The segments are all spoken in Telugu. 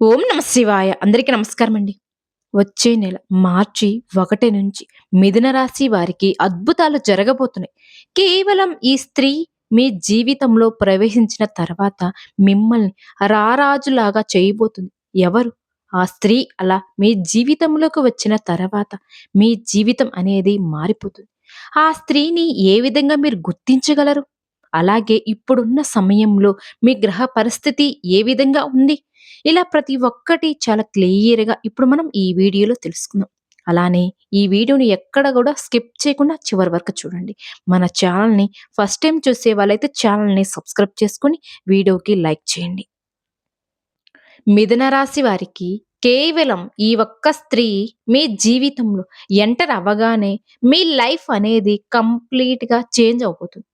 ఓం నమ శివాయ. అందరికీ నమస్కారం అండి వచ్చే నెల మార్చి ఒకటి నుంచి మిథున రాశి వారికి అద్భుతాలు జరగబోతున్నాయి. కేవలం ఈ స్త్రీ మీ జీవితంలో ప్రవేశించిన తర్వాత మిమ్మల్ని రారాజులాగా చేయబోతుంది. ఎవరు? ఆ స్త్రీ అలా మీ జీవితంలోకి వచ్చిన తర్వాత మీ జీవితం అనేది మారిపోతుంది. ఆ స్త్రీని ఏ విధంగా మీరు గుర్తించగలరు? అలాగే ఇప్పుడున్న సమయంలో మీ గ్రహ పరిస్థితి ఏ విధంగా ఉంది? ఇలా ప్రతి ఒక్కటి చాలా క్లియర్‌గా ఇప్పుడు మనం ఈ వీడియోలో తెలుసుకుందాం. అలానే ఈ వీడియోని ఎక్కడ కూడా స్కిప్ చేయకుండా చివరి వరకు చూడండి. మన ఛానల్‌ని ఫస్ట్ టైం చూసే వాళ్ళైతే ఛానల్‌ని సబ్స్క్రైబ్ చేసుకొని వీడియోకి లైక్ చేయండి. మిథున రాశి వారికి కేవలం ఈ ఒక్క స్త్రీ మీ జీవితంలో ఎంటర్ అవ్వగానే మీ లైఫ్ అనేది కంప్లీట్‌గా చేంజ్ అవుతుంది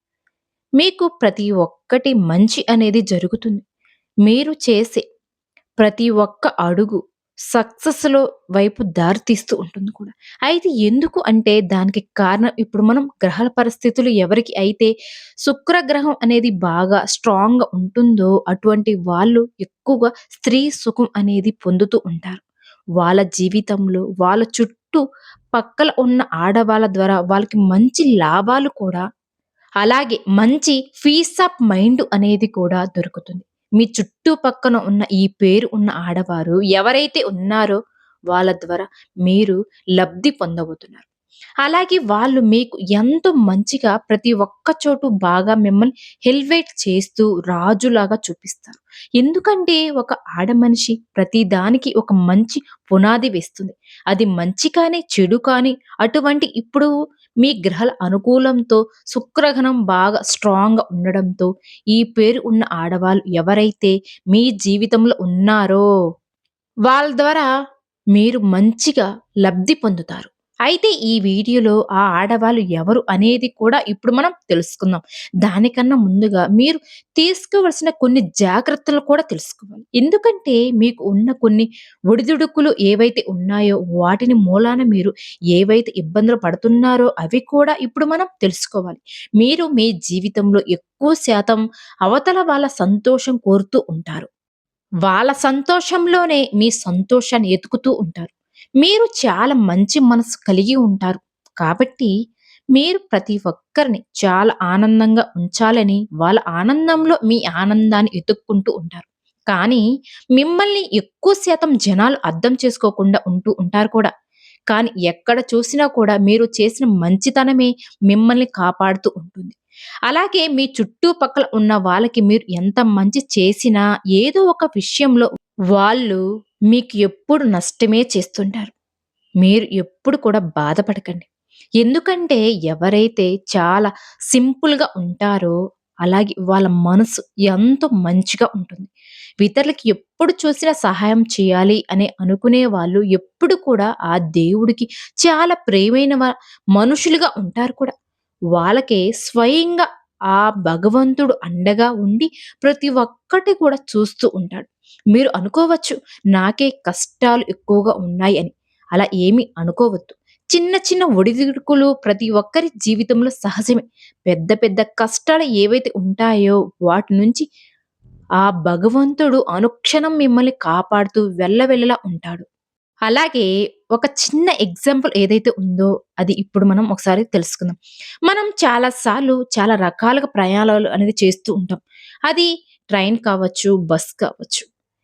మీకు ప్రతి ఒక్కటి మంచి అనేది జరుగుతుంది. మీరు చేసే ప్రతి ఒక్క అడుగు సక్సెస్‌లో వైపు దారి తీస్తూ ఉంటుంది కూడా. అయితే ఎందుకు అంటే దానికి కారణం ఇప్పుడు మనం గ్రహాల పరిస్థితులు ఎవరికి అయితే శుక్రగ్రహం అనేది బాగా స్ట్రాంగ్‌గా ఉంటుందో అటువంటి వాళ్ళు ఎక్కువగా స్త్రీ సుఖం అనేది పొందుతూ ఉంటారు. వాళ్ళ జీవితంలో వాళ్ళ చుట్టూ పక్కల ఉన్న ఆడవాళ్ళ ద్వారా వాళ్ళకి మంచి లాభాలు కూడా అలాగే మంచి పీస్ ఆఫ్ మైండ్ అనేది కూడా దొరుకుతుంది. మీ చుట్టుపక్కన ఉన్న ఈ పేరు ఉన్న ఆడవారు ఎవరైతే ఉన్నారో వాళ్ళ ద్వారా మీరు లబ్ధి పొందబోతున్నారు. అలాగే వాళ్ళు మీకు ఎంతో మంచిగా ప్రతి ఒక్క చోటు బాగా మిమ్మల్ని హెల్వేట్ చేస్తూ రాజులాగా చూపిస్తారు. ఎందుకంటే ఒక ఆడమనిషి ప్రతి దానికి ఒక మంచి పునాది వేస్తుంది. అది మంచి కానీ, చెడు కానీ అటువంటి ఇప్పుడు మీ గ్రహాల అనుకూలంతో శుక్రగణం బాగా స్ట్రాంగ్‌గా ఉండడంతో ఈ పేరు ఉన్న ఆడవాళ్ళు ఎవరైతే మీ జీవితంలో ఉన్నారో వాళ్ళ ద్వారా మీరు మంచిగా లబ్ధి పొందుతారు. అయితే ఈ వీడియోలో ఆ ఆడవాళ్ళు ఎవరు అనేది కూడా ఇప్పుడు మనం తెలుసుకుందాం. దానికన్నా ముందుగా మీరు తీసుకోవలసిన కొన్ని జాగ్రత్తలు కూడా తెలుసుకోవాలి. ఎందుకంటే మీకు ఉన్న కొన్ని ఒడిదుడుకులు ఏవైతే ఉన్నాయో వాటిని మూలాన మీరు ఏవైతే ఇబ్బందులు పడుతున్నారో అవి కూడా ఇప్పుడు మనం తెలుసుకోవాలి. మీరు మీ జీవితంలో ఎక్కువ శాతం అవతల వాళ్ళ సంతోషం కోరుతూ ఉంటారు. వాళ్ళ సంతోషంలోనే మీ సంతోషాన్ని ఎతుకుతూ ఉంటారు. మీరు చాలా మంచి మనసు కలిగి ఉంటారు. కాబట్టి మీరు ప్రతి ఒక్కరిని చాలా ఆనందంగా ఉంచాలని వాళ్ళ ఆనందంలో మీ ఆనందాన్ని ఎతుక్కుంటూ ఉంటారు. కానీ మిమ్మల్ని ఎక్కువ శాతం జనాలు అర్థం చేసుకోకుండా ఉంటూ ఉంటారు కూడా. కానీ ఎక్కడ చూసినా కూడా మీరు చేసిన మంచితనమే మిమ్మల్ని కాపాడుతూ ఉంటుంది. అలాగే మీ చుట్టుపక్కల ఉన్న వాళ్ళకి మీరు ఎంత మంచి చేసినా ఏదో ఒక విషయంలో వాళ్ళు మీకు ఎప్పుడు నష్టమే చేస్తుంటారు. మీరు ఎప్పుడు కూడా బాధపడకండి. ఎందుకంటే ఎవరైతే చాలా సింపుల్‌గా ఉంటారో అలాగే వాళ్ళ మనసు ఎంతో మంచిగా ఉంటుంది. ఇతరులకి ఎప్పుడు చూసినా సహాయం చేయాలి అని అనుకునే వాళ్ళు ఎప్పుడు కూడా ఆ దేవుడికి చాలా ప్రియమైన వ మనుషులుగా ఉంటారు కూడా. వాళ్ళకే స్వయంగా ఆ భగవంతుడు అండగా ఉండి ప్రతి ఒక్కటి కూడా చూస్తూ ఉంటాడు. మీరు అనుకోవచ్చు నాకే కష్టాలు ఎక్కువగా ఉన్నాయి అని. అలా ఏమీ అనుకోవద్దు. చిన్న చిన్న ఒడిదుడుకులు ప్రతి ఒక్కరి జీవితంలో సహజమే. పెద్ద పెద్ద కష్టాలు ఏవైతే ఉంటాయో వాటి నుంచి ఆ భగవంతుడు అనుక్షణం మిమ్మల్ని కాపాడుతూ వెళ్ళవెళ్ళలా ఉంటాడు. అలాగే ఒక చిన్న ఎగ్జాంపుల్ ఏదైతే ఉందో అది ఇప్పుడు మనం ఒకసారి తెలుసుకుందాం. మనం చాలాసార్లు చాలా రకాలుగా ప్రయాణాలు అనేది చేస్తూ ఉంటాం. అది ట్రైన్ కావచ్చు, బస్ కావచ్చు,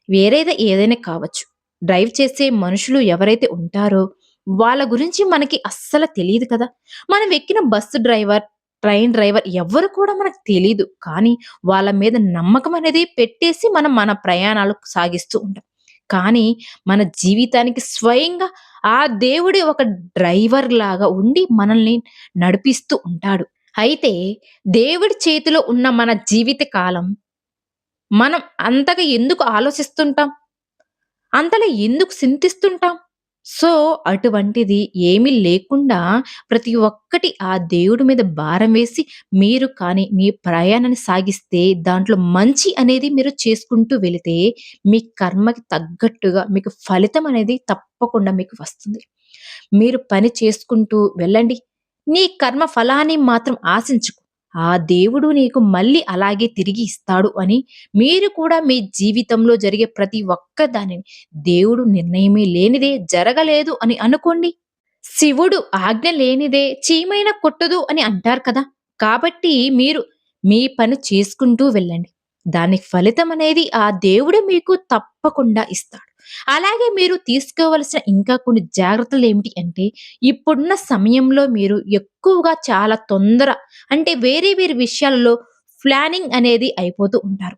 వేరేది ఏదైనా కావచ్చు. డ్రైవ్ చేసే మనుషులు ఎవరైతే ఉంటారో వాళ్ళ గురించి మనకి అస్సలు తెలియదు కదా! మనం ఎక్కిన బస్సు డ్రైవర్, ట్రైన్ డ్రైవర్ ఎవరు కూడా మనకు తెలియదు కానీ వాళ్ళ మీద నమ్మకం అనేది పెట్టేసి మనం మన ప్రయాణాలు సాగిస్తూ ఉంటాం. కానీ మన జీవితానికి స్వయంగా ఆ దేవుడే ఒక డ్రైవర్ లాగా ఉండి మనల్ని నడిపిస్తూ ఉంటాడు. అయితే దేవుడి చేతిలో ఉన్న మన జీవిత కాలం మనం అంతగా ఎందుకు ఆలోచిస్తుంటాం? అంతలా ఎందుకు చింతిస్తుంటాం? సో, అటువంటిది ఏమీ లేకుండా ప్రతి ఒక్కటి ఆ దేవుడి మీద భారం వేసి మీరు కానీ మీ ప్రయాణాన్ని సాగిస్తే దాంట్లో మంచి అనేది మీరు చేసుకుంటూ వెళితే మీ కర్మకి తగ్గట్టుగా మీకు ఫలితం అనేది తప్పకుండా మీకు వస్తుంది. మీరు పని చేసుకుంటూ వెళ్ళండి. నీ కర్మ ఫలాన్ని మాత్రం ఆశించుకు ఆ దేవుడు నీకు మళ్ళీ అలాగే తిరిగి ఇస్తాడు అని మీరు కూడా మీ జీవితంలో జరిగే ప్రతి ఒక్క దానిని దేవుడు నిర్ణయమే లేనిదే జరగలేదు అని అనుకోండి. శివుడు ఆజ్ఞ లేనిదే చీమైన కొట్టదు అని అంటారు కదా. కాబట్టి మీరు మీ పని చేసుకుంటూ వెళ్ళండి. దాని ఫలితం అనేది ఆ దేవుడు మీకు తప్పకుండా ఇస్తాడు. అలాగే మీరు తీసుకోవలసిన ఇంకా కొన్ని జాగ్రత్తలు ఏమిటి అంటే ఇప్పుడున్న సమయంలో మీరు ఎక్కువగా చాలా తొందర అంటే వేరే వేరే విషయాలలో ప్లానింగ్ అనేది అయిపోతూ ఉంటారు.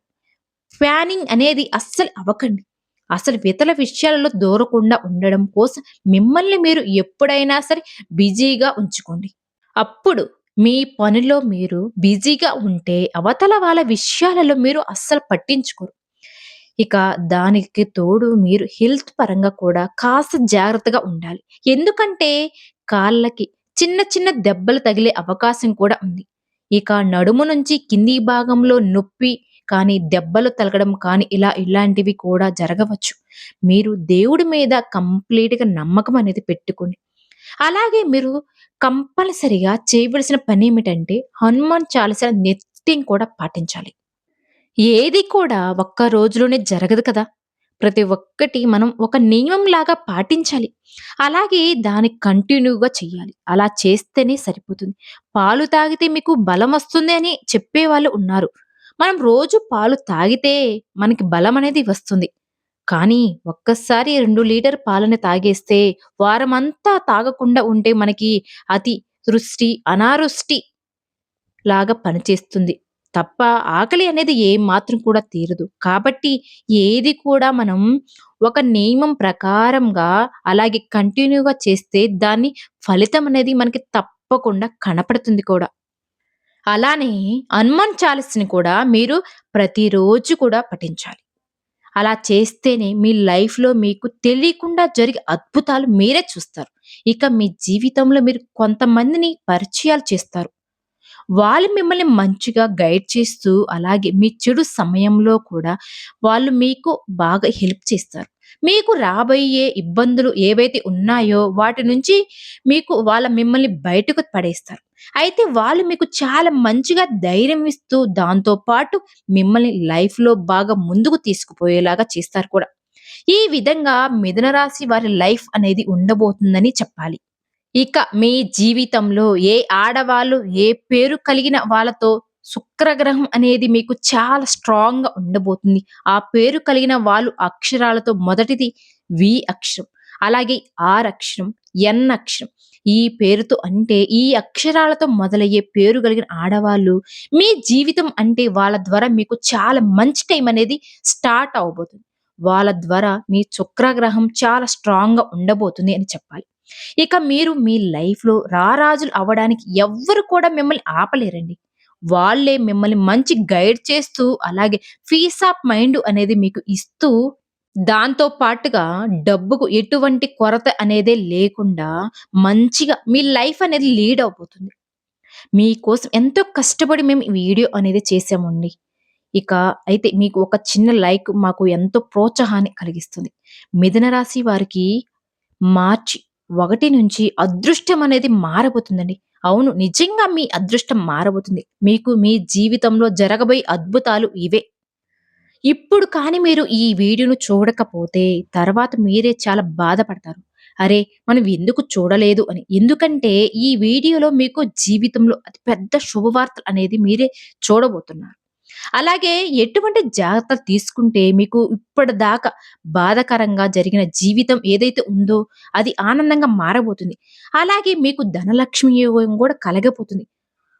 ప్లానింగ్ అనేది అస్సలు అవ్వకండి. అసలు ఇతర విషయాలలో దూరకుండా ఉండడం కోసం మిమ్మల్ని మీరు ఎప్పుడైనా సరే బిజీగా ఉంచుకోండి. అప్పుడు మీ పనిలో మీరు బిజీగా ఉంటే అవతల వాళ్ళ విషయాలలో మీరు అస్సలు పట్టించుకోరు. ఇక దానికి తోడు మీరు హెల్త్ పరంగా కూడా కాస్త జాగ్రత్తగా ఉండాలి. ఎందుకంటే కాళ్ళకి చిన్న చిన్న దెబ్బలు తగిలే అవకాశం కూడా ఉంది. ఇక నడుము నుంచి కింది భాగంలో నొప్పి కానీ దెబ్బలు తలగడం కానీ ఇలా ఇలాంటివి కూడా జరగవచ్చు. మీరు దేవుడి మీద కంప్లీట్‌గా నమ్మకం అనేది పెట్టుకుని అలాగే మీరు కంపల్సరిగా చేయవలసిన పనేమిటంటే హనుమాన్ చాలీసా నిత్యం కూడా పాటించాలి. ఏది కూడా ఒక్క రోజులోనే జరగదు కదా! ప్రతి ఒక్కటి మనం ఒక నియమంలాగా పాటించాలి. అలాగే దాన్ని కంటిన్యూగా చెయ్యాలి. అలా చేస్తేనే సరిపోతుంది. పాలు తాగితే మీకు బలం వస్తుంది అని చెప్పేవాళ్ళు ఉన్నారు. మనం రోజు పాలు తాగితే మనకి బలం అనేది వస్తుంది. కానీ ఒక్కసారి రెండు లీటర్ పాలను తాగేస్తే వారమంతా తాగకుండా ఉంటే మనకి అతి దృష్టి అనారుష్టి లాగా పనిచేస్తుంది. తప్ప ఆకలి అనేది ఏమాత్రం కూడా తీరదు. కాబట్టి ఏది కూడా మనం ఒక నియమం ప్రకారంగా అలాగే కంటిన్యూగా చేస్తే దాని ఫలితం అనేది మనకి తప్పకుండా కనపడుతుంది కూడా. అలానే హనుమాన్ చాలీస్ని కూడా మీరు ప్రతిరోజు కూడా పఠించాలి. అలా చేస్తేనే మీ లైఫ్‌లో మీకు తెలియకుండా జరిగే అద్భుతాలు మీరే చూస్తారు. ఇక మీ జీవితంలో మీరు కొంతమందిని పరిచయాలు చేస్తారు. వాళ్ళు మిమ్మల్ని మంచిగా గైడ్ చేస్తూ, అలాగే మీ చెడు సమయంలో కూడా వాళ్ళు మీకు బాగా హెల్ప్ చేస్తారు. మీకు రాబోయే ఇబ్బందులు ఏవైతే ఉన్నాయో వాటి నుంచి మీకు వాళ్ళ మిమ్మల్ని బయటకు పడేస్తారు. అయితే వాళ్ళు మీకు చాలా మంచిగా ధైర్యం ఇస్తూ, దాంతో పాటు మిమ్మల్ని లైఫ్‌లో బాగా ముందుకు తీసుకుపోయేలాగా చేస్తారు కూడా. ఈ విధంగా మిథున రాశి వారి లైఫ్ అనేది ఉండబోతుందని చెప్పాలి. ఇక మీ జీవితంలో ఏ ఆడవాళ్ళు, ఏ పేరు కలిగిన వాళ్ళతో శుక్రగ్రహం అనేది మీకు చాలా స్ట్రాంగ్‌గా ఉండబోతుంది. ఆ పేరు కలిగిన వాళ్ళు అక్షరాలతో మొదటిది వి అక్షరం, అలాగే ఆర్ అక్షరం, ఎన్ అక్షరం. ఈ పేరుతో అంటే ఈ అక్షరాలతో మొదలయ్యే పేరు కలిగిన ఆడవాళ్ళు మీ జీవితం అంటే వాళ్ళ ద్వారా మీకు చాలా మంచి టైం అనేది స్టార్ట్ అవ్వబోతుంది. వాళ్ళ ద్వారా మీ శుక్రగ్రహం చాలా స్ట్రాంగ్‌గా ఉండబోతుంది అని చెప్పాలి. ఇక మీరు మీ లైఫ్‌లో రారాజులు అవ్వడానికి ఎవ్వరు కూడా మిమ్మల్ని ఆపలేరండి. వాళ్ళే మిమ్మల్ని మంచి గైడ్ చేస్తూ, అలాగే పీస్ ఆఫ్ మైండ్ అనేది మీకు ఇస్తూ, దాంతో పాటుగా డబ్బుకు ఎటువంటి కొరత అనేదే లేకుండా మంచిగా మీ లైఫ్ అనేది లీడ్ అవ్వబోతుంది. మీకోసం ఎంతో కష్టపడి మేము ఈ వీడియో అనేది చేసామండి ఇక అయితే మీకు ఒక చిన్న లైక్ మాకు ఎంతో ప్రోత్సాహాన్ని కలిగిస్తుంది. మిథున రాశి వారికి మార్చి ఒకటి నుంచి అదృష్టం అనేది మారబోతుందండి. అవును. నిజంగా మీ అదృష్టం మారబోతుంది. మీకు మీ జీవితంలో జరగబోయే అద్భుతాలు ఇవే. ఇప్పుడు కానీ మీరు ఈ వీడియోను చూడకపోతే తర్వాత మీరే చాలా బాధపడతారు. అరే! మనం ఎందుకు చూడలేదు అని. ఎందుకంటే ఈ వీడియోలో మీకు జీవితంలో అతి పెద్ద శుభవార్తలు అనేది మీరే చూడబోతున్నారు. అలాగే ఎటువంటి జాగ్రత్తలు తీసుకుంటే మీకు ఇప్పటిదాకా బాధాకరంగా జరిగిన జీవితం ఏదైతే ఉందో అది ఆనందంగా మారబోతుంది. అలాగే మీకు ధనలక్ష్మి యోగం కూడా కలగబోతుంది.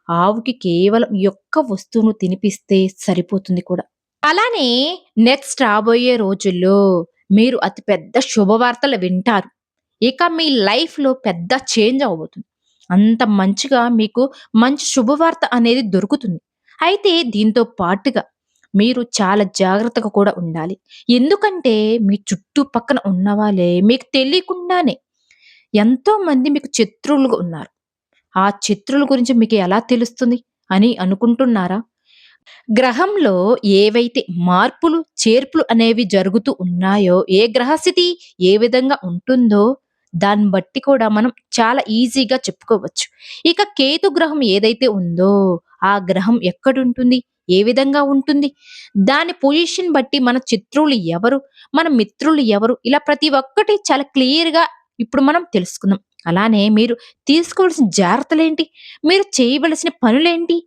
ఆవుకి కేవలం ఈ వస్తువును తినిపిస్తే సరిపోతుంది కూడా. అలానే నెక్స్ట్ రాబోయే రోజుల్లో మీరు అతి పెద్ద శుభవార్తలు వింటారు. ఇక మీ లైఫ్‌లో పెద్ద చేంజ్ అవ్వబోతుంది. అంత మంచిగా మీకు మంచి శుభవార్త అనేది దొరుకుతుంది. అయితే దీంతో పాటుగా మీరు చాలా జాగ్రత్తగా కూడా ఉండాలి. ఎందుకంటే మీ చుట్టుపక్కన ఉన్నవాళ్ళే మీకు తెలియకుండానే ఎంతోమంది మీకు శత్రువులుగా ఉన్నారు. ఆ శత్రువుల గురించి మీకు ఎలా తెలుస్తుంది అని అనుకుంటున్నారా? గ్రహంలో ఏవైతే మార్పులు, చేర్పులు అనేవి జరుగుతూ ఉన్నాయో, ఏ గ్రహస్థితి ఏ విధంగా ఉంటుందో దాన్ని బట్టి కూడా మనం చాలా ఈజీగా చెప్పుకోవచ్చు. ఇక కేతు గ్రహం ఏదైతే ఉందో, ఆ గ్రహం ఎక్కడుంటుంది? ఏ విధంగా ఉంటుంది? దాని పొజిషన్ బట్టి మన చిత్రులు ఎవరు? మన మిత్రులు ఎవరు? ఇలా ప్రతి ఒక్కటి చాలా క్లియర్‌గా ఇప్పుడు మనం తెలుసుకుందాం. అలానే మీరు తీసుకోవాల్సిన జాగ్రత్తలేంటి? మీరు చేయవలసిన పనులేంటి?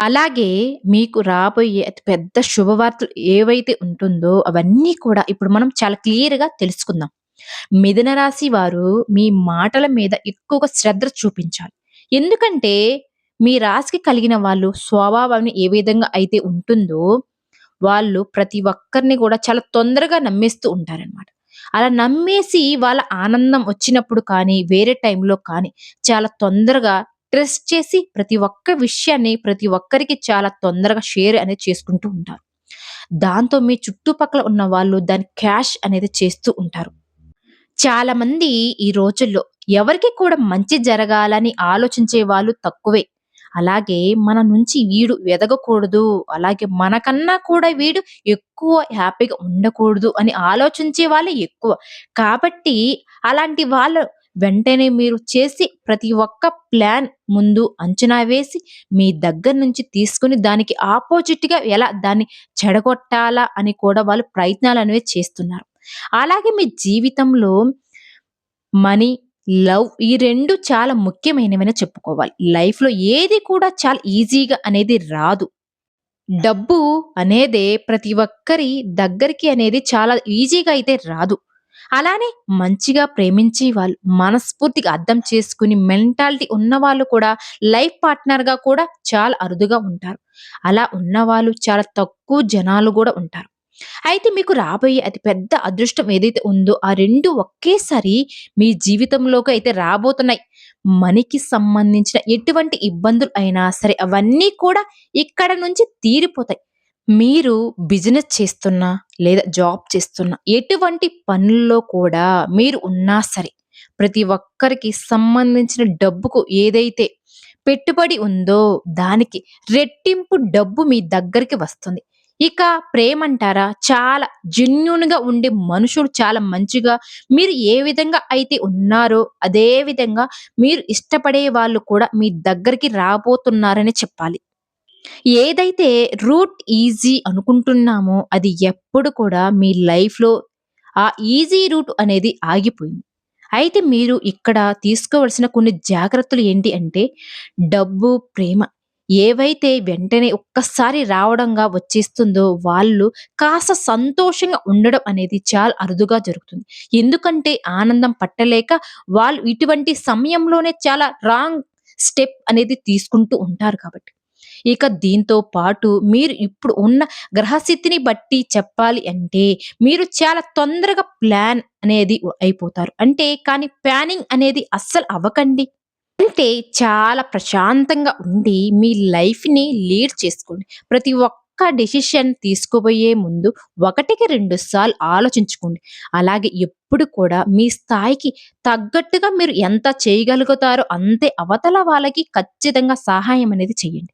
అలాగే మీకు రాబోయే అతి పెద్ద శుభవార్తలు ఏవైతే ఉంటుందో అవన్నీ కూడా ఇప్పుడు మనం చాలా క్లియర్‌గా తెలుసుకుందాం. మిథున రాశి వారు మీ మాటల మీద ఎక్కువగా శ్రద్ధ చూపించాలి. ఎందుకంటే మీ రాశికి కలిగిన వాళ్ళు స్వభావాన్ని ఏ విధంగా అయితే ఉంటుందో, వాళ్ళు ప్రతి ఒక్కరిని కూడా చాలా తొందరగా నమ్మేస్తూ ఉంటారనమాట. అలా నమ్మేసి వాళ్ళ ఆనందం వచ్చినప్పుడు కానీ, వేరే టైంలో కానీ చాలా తొందరగా ట్రస్ట్ చేసి ప్రతి ఒక్క విషయాన్ని ప్రతి ఒక్కరికి చాలా తొందరగా షేర్ అనేది చేసుకుంటూ ఉంటారు. దాంతో మీ చుట్టుపక్కల ఉన్న వాళ్ళు దాని క్యాష్ అనేది చేస్తూ ఉంటారు. చాలామంది ఈ రోజుల్లో ఎవరికి కూడా మంచి జరగాలని ఆలోచించే వాళ్ళు తక్కువే. అలాగే మన నుంచి వీడు ఎదగకూడదు, అలాగే మనకన్నా కూడా వీడు ఎక్కువ హ్యాపీగా ఉండకూడదు అని ఆలోచించే వాళ్ళే ఎక్కువ. కాబట్టి అలాంటి వాళ్ళు వెంటనే మీరు చేసి ప్రతి ఒక్క ప్లాన్ ముందు అంచనా వేసి, మీ దగ్గర నుంచి తీసుకొని దానికి ఆపోజిట్గా ఎలా దాన్ని చెడగొట్టాలా అని కూడా వాళ్ళు ప్రయత్నాలు అనేవి చేస్తున్నారు. అలాగే మీ జీవితంలో మనీ, లవ్ ఈ రెండు చాలా ముఖ్యమైనవని చెప్పుకోవాలి. లైఫ్‌లో ఏది కూడా చాలా ఈజీగా అనేది రాదు. డబ్బు అనేది ప్రతి ఒక్కరి దగ్గరికి అనేది చాలా ఈజీగా అయితే రాదు. అలానే మంచిగా ప్రేమించి వాళ్ళు, మనస్ఫూర్తిగా అర్థం చేసుకుని మెంటాలిటీ ఉన్నవాళ్ళు కూడా లైఫ్ పార్ట్నర్‌గా కూడా చాలా అరుదుగా ఉంటారు. అలా ఉన్నవాళ్ళు చాలా తక్కువ జనాలు కూడా ఉంటారు. అయితే మీకు రాబోయే అతి పెద్ద అదృష్టం ఏదైతే ఉందో, ఆ రెండు ఒకేసారి మీ జీవితంలోకి అయితే రాబోతున్నాయి. మనకి సంబంధించిన ఎటువంటి ఇబ్బందులు అయినా సరే అవన్నీ కూడా ఇక్కడ నుంచి తీరిపోతాయి. మీరు బిజినెస్ చేస్తున్నా, లేదా జాబ్ చేస్తున్నా, ఎటువంటి పనుల్లో కూడా మీరు ఉన్నా సరే, ప్రతి ఒక్కరికి సంబంధించిన డబ్బుకు ఏదైతే పెట్టుబడి ఉందో, దానికి రెట్టింపు డబ్బు మీ దగ్గరికి వస్తుంది. ఇక ప్రేమంటారా? చాలా జెన్యున్గా ఉండే మనుషులు చాలా మంచిగా మీరు ఏ విధంగా అయితే ఉన్నారో, అదే విధంగా మీరు ఇష్టపడే వాళ్ళు కూడా మీ దగ్గరికి రాబోతున్నారని చెప్పాలి. ఏదైతే రూట్ ఈజీ అనుకుంటున్నామో, అది ఎప్పుడు కూడా మీ లైఫ్‌లో ఆ ఈజీ రూట్ అనేది ఆగిపోయింది. అయితే మీరు ఇక్కడ తీసుకోవాల్సిన కొన్ని జాగ్రత్తలు ఏంటి అంటే, డబ్బు, ప్రేమ ఏవైతే వెంటనే ఒక్కసారి రావడంగా వచ్చేస్తుందో, వాళ్ళు కాస్త సంతోషంగా ఉండడం అనేది చాలా అరుదుగా జరుగుతుంది. ఎందుకంటే ఆనందం పట్టలేక వాళ్ళు ఇటువంటి సమయంలోనే చాలా రాంగ్ స్టెప్ అనేది తీసుకుంటూ ఉంటారు కాబట్టి. ఇక దీంతో పాటు మీరు ఇప్పుడు ఉన్న గ్రహస్థితిని బట్టి చెప్పాలి అంటే, మీరు చాలా తొందరగా ప్లాన్ అనేది అయిపోతారు. అంటే కానీ ప్లానింగ్ అనేది అస్సలు అవ్వకండి. అంటే చాలా ప్రశాంతంగా ఉండి మీ లైఫ్‌ని లీడ్ చేసుకోండి. ప్రతి ఒక్క డెసిషన్ తీసుకోబోయే ముందు ఒకటికి రెండు సార్లు ఆలోచించుకోండి. అలాగే ఎప్పుడు కూడా మీ స్థాయికి తగ్గట్టుగా మీరు ఎంత చేయగలుగుతారో అంతే అవతల వాళ్ళకి ఖచ్చితంగా సహాయం అనేది చేయండి.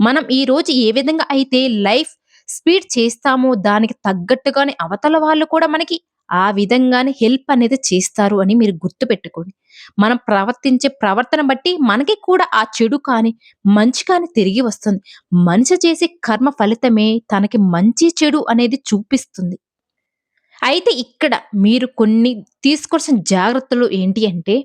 మనం ఈరోజు ఏ విధంగా అయితే లైఫ్ స్పీడ్ చేస్తామో దానికి తగ్గట్టుగానే అవతల వాళ్ళు కూడా మనకి ఆ విధంగానే హెల్ప్ అనేది చేస్తారు అని మీరు గుర్తుపెట్టుకోండి. మనం ప్రవర్తించే ప్రవర్తన బట్టి మనకి కూడా ఆ చెడు కానీ, మంచి కానీ తిరిగి వస్తుంది. మనిషి చేసే కర్మ ఫలితమే తనకి మంచి, చెడు అనేది చూపిస్తుంది. అయితే ఇక్కడ మీరు కొన్ని తీసుకోవాల్సిన జాగ్రత్తలు ఏంటి అంటే,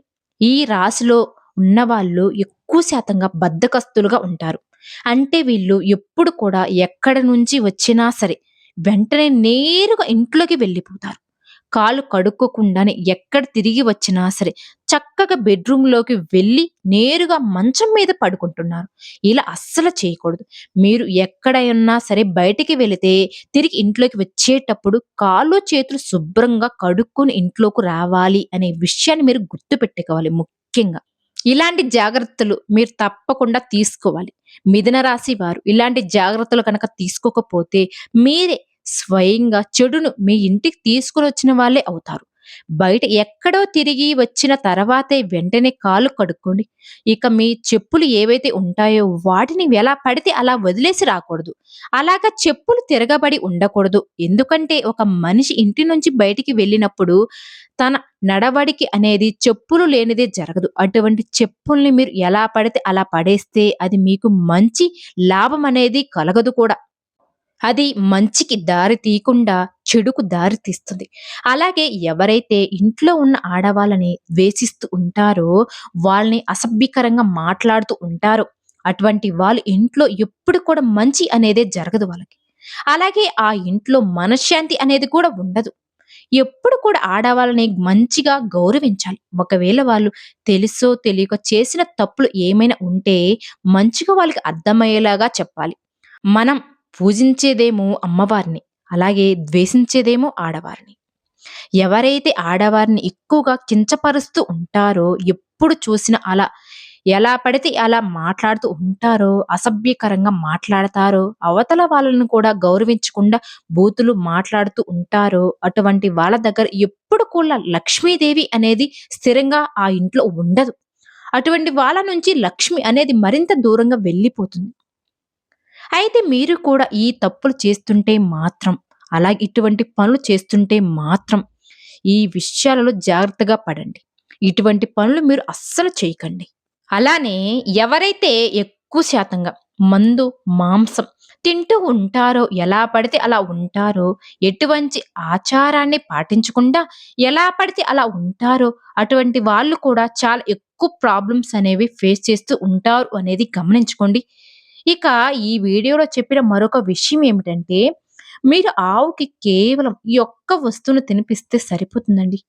ఈ రాశిలో ఉన్నవాళ్ళు ఎక్కువ శాతంగా బద్ధకస్తులుగా ఉంటారు. అంటే వీళ్ళు ఎప్పుడు కూడా ఎక్కడి నుంచి వచ్చినా సరే, వెంటనే నేరుగా ఇంట్లోకి వెళ్ళిపోతారు. కాలు కడుక్కోకుండానే ఎక్కడ తిరిగి వచ్చినా సరే, చక్కగా బెడ్‌రూమ్‌లోకి వెళ్ళి నేరుగా మంచం మీద పడుకుంటున్నారు. ఇలా అస్సలు చేయకూడదు. మీరు ఎక్కడైనా సరే బయటికి వెళితే తిరిగి ఇంట్లోకి వచ్చేటప్పుడు కాళ్ళు, చేతులు శుభ్రంగా కడుక్కొని ఇంట్లోకి రావాలి అనే విషయాన్ని మీరు గుర్తుపెట్టుకోవాలి ముఖ్యంగా. ఇలాంటి జాగ్రత్తలు మీరు తప్పకుండా తీసుకోవాలి. మిథున రాశి వారు ఇలాంటి జాగ్రత్తలు కనుక తీసుకోకపోతే మీరే స్వయంగా చెడును మీ ఇంటికి తీసుకుని వచ్చిన వాళ్ళే అవుతారు. బయట ఎక్కడో తిరిగి వచ్చిన తర్వాతే వెంటనే కాళ్ళు కడుక్కోండి. ఇక మీ చెప్పులు ఏవైతే ఉంటాయో వాటిని ఎలా పడితే అలా వదిలేసి రాకూడదు. అలాగా చెప్పులు తిరగబడి ఉండకూడదు. ఎందుకంటే ఒక మనిషి ఇంటి నుంచి బయటికి వెళ్ళినప్పుడు తన నడవడికి అనేది చెప్పులు లేనిదే జరగదు. అటువంటి చెప్పుల్ని మీరు ఎలా పడితే అలా పడేస్తే అది మీకు మంచి లాభం అనేది కలగదు కూడా. అది మంచికి దారి తీయకుండా చెడుకు దారి తీస్తుంది. అలాగే ఎవరైతే ఇంట్లో ఉన్న ఆడవాళ్ళని ద్వేషిస్తూ ఉంటారో, వాళ్ళని అసభ్యకరంగా మాట్లాడుతూ ఉంటారో, అటువంటి వాళ్ళు ఇంట్లో ఎప్పుడు కూడా మంచి అనేదే జరగదు వాళ్ళకి. అలాగే ఆ ఇంట్లో మనశ్శాంతి అనేది కూడా ఉండదు. ఎప్పుడు కూడా ఆడవాళ్ళని మంచిగా గౌరవించాలి. ఒకవేళ వాళ్ళు తెలుసో తెలియక చేసిన తప్పులు ఏమైనా ఉంటే మంచిగా వాళ్ళకి అర్థమయ్యేలాగా చెప్పాలి. మనం పూజించేదేమో అమ్మవారిని. అలాగే ద్వేషించేదేమో ఆడవారిని. ఎవరైతే ఆడవారిని ఎక్కువగా కించపరుస్తూ ఉంటారో, ఎప్పుడు చూసినా అలా ఎలా పడితే అలా మాట్లాడుతూ ఉంటారో, అసభ్యకరంగా మాట్లాడతారో, అవతల వాళ్ళను కూడా గౌరవించకుండా బూతులు మాట్లాడుతూ ఉంటారో, అటువంటి వాళ్ళ దగ్గర ఎప్పుడు కూడా లక్ష్మీదేవి అనేది స్థిరంగా ఆ ఇంట్లో ఉండదు. అటువంటి వాళ్ళ నుంచి లక్ష్మి అనేది మరింత దూరంగా వెళ్ళిపోతుంది. అయితే మీరు కూడా ఈ తప్పులు చేస్తుంటే మాత్రం, అలాగే ఇటువంటి పనులు చేస్తుంటే మాత్రం ఈ విషయాలలో జాగ్రత్తగా పడండి. ఇటువంటి పనులు మీరు అస్సలు చేయకండి. అలానే ఎవరైతే ఎక్కువ శాతంగా మందు, మాంసం తింటూ ఉంటారో, ఎలా పడితే అలా ఉంటారో, ఎటువంటి ఆచారాన్ని పాటించకుండా ఎలా పడితే అలా ఉంటారో, అటువంటి వాళ్ళు కూడా చాలా ఎక్కువ ప్రాబ్లమ్స్ అనేవి ఫేస్ చేస్తూ ఉంటారు అనేది గమనించుకోండి. ఇక ఈ వీడియోలో చెప్పిన మరొక విషయం ఏమిటంటే, మీరు ఆవుకి కేవలం ఈ ఒక్క వస్తువును తినిపిస్తే సరిపోతుందండి.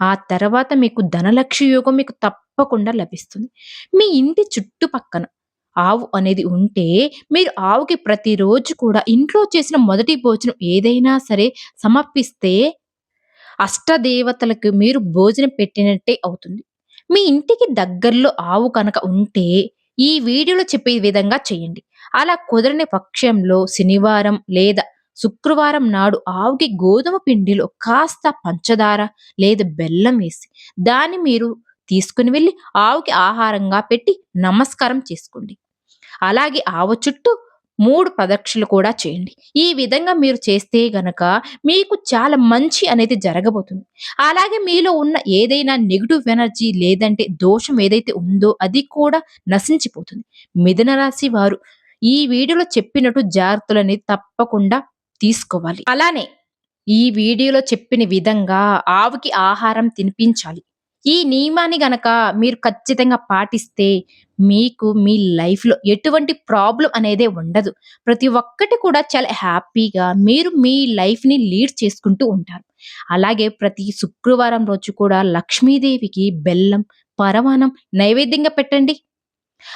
ఆ తర్వాత మీకు ధనలక్ష్య యోగం మీకు తప్పకుండా లభిస్తుంది. మీ ఇంటి చుట్టుపక్కన ఆవు అనేది ఉంటే, మీరు ఆవుకి ప్రతిరోజు కూడా ఇంట్లో చేసిన మొదటి భోజనం ఏదైనా సరే సమర్పిస్తే అష్టదేవతలకు మీరు భోజనం పెట్టినట్టే అవుతుంది. మీ ఇంటికి దగ్గరలో ఆవు కనుక ఉంటే, ఈ వీడియోలో చెప్పే విధంగా చేయండి. అలా కుదరని పక్షంలో శనివారం లేదా శుక్రవారం నాడు ఆవుకి గోధుమ పిండిలో కాస్త పంచదార లేదా బెల్లం వేసి, దాన్ని మీరు తీసుకొని వెళ్ళి ఆవుకి ఆహారంగా పెట్టి నమస్కారం చేసుకోండి. అలాగే ఆవు చుట్టూ మూడు ప్రదక్షిణలు కూడా చేయండి. ఈ విధంగా మీరు చేస్తే గనక మీకు చాలా మంచి అనేది జరగబోతుంది. అలాగే మీలో ఉన్న ఏదైనా నెగిటివ్ ఎనర్జీ లేదంటే దోషం ఏదైతే ఉందో అది కూడా నశించిపోతుంది. మిథున రాశి వారు ఈ వీడియోలో చెప్పినట్టు జాగ్రత్తలని తప్పకుండా తీసుకోవాలి. అలానే ఈ వీడియోలో చెప్పిన విధంగా ఆవుకి ఆహారం తినిపించాలి. ఈ నియమాన్ని గనక మీరు ఖచ్చితంగా పాటిస్తే మీకు మీ లైఫ్‌లో ఎటువంటి ప్రాబ్లం అనేది ఉండదు. ప్రతి ఒక్కటి కూడా చాలా హ్యాపీగా మీరు మీ లైఫ్‌ని లీడ్ చేసుకుంటూ ఉంటారు. అలాగే ప్రతి శుక్రవారం రోజు కూడా లక్ష్మీదేవికి బెల్లం, పరమాణం నైవేద్యంగా పెట్టండి.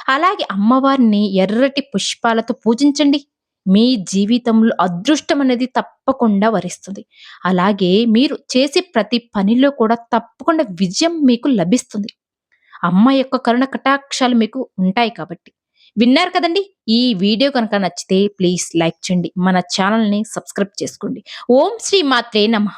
అలాగే అమ్మవారిని ఎర్రటి పుష్పాలతో పూజించండి. మీ జీవితంలో అదృష్టం అనేది తప్పకుండా వరిస్తుంది. అలాగే మీరు చేసే ప్రతి పనిలో కూడా తప్పకుండా విజయం మీకు లభిస్తుంది. అమ్మ యొక్క కరుణ కటాక్షాలు మీకు ఉంటాయి కాబట్టి. విన్నారు కదండీ! ఈ వీడియో కనుక నచ్చితే ప్లీజ్ లైక్ చేయండి. మన ఛానెల్‌ని సబ్స్క్రైబ్ చేసుకోండి. ఓం శ్రీ మాత్రే నమః!